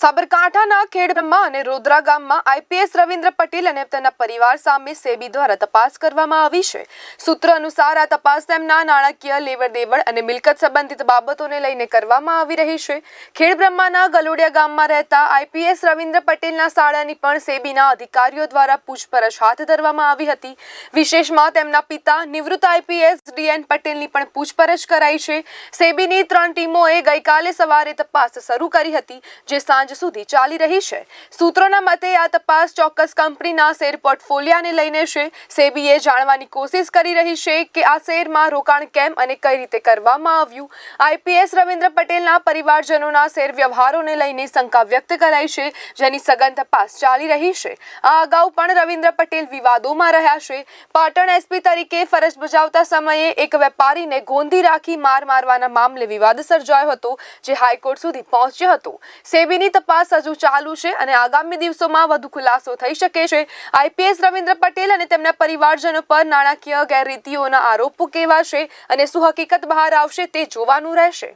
સાબરકાંઠાના ખેડબ્રહ્મા અને રોદ્રા ગામમાં આઈપીએસ રવિન્દ્ર પટેલ અને તેમના પરિવાર સામે સેબી દ્વારા તપાસ કરવામાં આવી છે. સૂત્ર અનુસાર આ તપાસ તેમના નાણાકીય લેવડ દેવડ અને મિલકત સંબંધિત બાબતોને લઈને કરવામાં આવી રહી છે. ખેડબ્રહ્માના ગલોડિયા ગામમાં રહેતા આઈપીએસ રવિન્દ્ર પટેલના શાળાની પણ સેબીના અધિકારીઓ દ્વારા પૂછપરછ હાથ ધરવામાં આવી હતી. વિશેષમાં તેમના પિતા નિવૃત્ત આઈપીએસ ડીએન પટેલની પણ પૂછપરછ કરાઈ છે. સેબીની ત્રણ ટીમોએ ગઈકાલે સવારે તપાસ શરૂ કરી હતી, જે સાંજ સુધી ચાલી રહી છે. સૂત્રોના મતે આ તપાસ ચોક્કસ કંપનીના શેર પોર્ટફોલિયાને લઈને છે. સેબીએ જાણવાની કોશિશ કરી રહી છે કે આ શેરમાં રોકાણ કેમ અને કઈ રીતે કરવામાં આવ્યું. આઈપીએસ રવિન્દ્ર પટેલના પરિવારજનોના શેર વ્યવહારોને લઈને શંકા વ્યક્ત કરાઈ છે, જેની સઘન તપાસ ચાલી રહી છે. આ અગાઉ પણ રવિન્દ્ર પટેલ વિવાદોમાં રહ્યા છે. પાટણ એસપી તરીકે ફરજ બજાવતા સમયે એક વેપારીને ગોંધી રાખી માર મારવાના મામલે વિવાદ સર્જાયો હતો, જે હાઈકોર્ટ સુધી પહોંચ્યો હતો. સેબીની તપાસ હજુ ચાલુ છે અને આગામી દિવસોમાં વધુ ખુલાસો થઈ શકે છે. આઈપીએસ રવિન્દ્ર પટેલ અને તેમના પરિવારજનો પર નાણાકીય ગેરરીતિઓના આરોપો કેવા છે અને શું હકીકત બહાર આવશે તે જોવાનું રહેશે.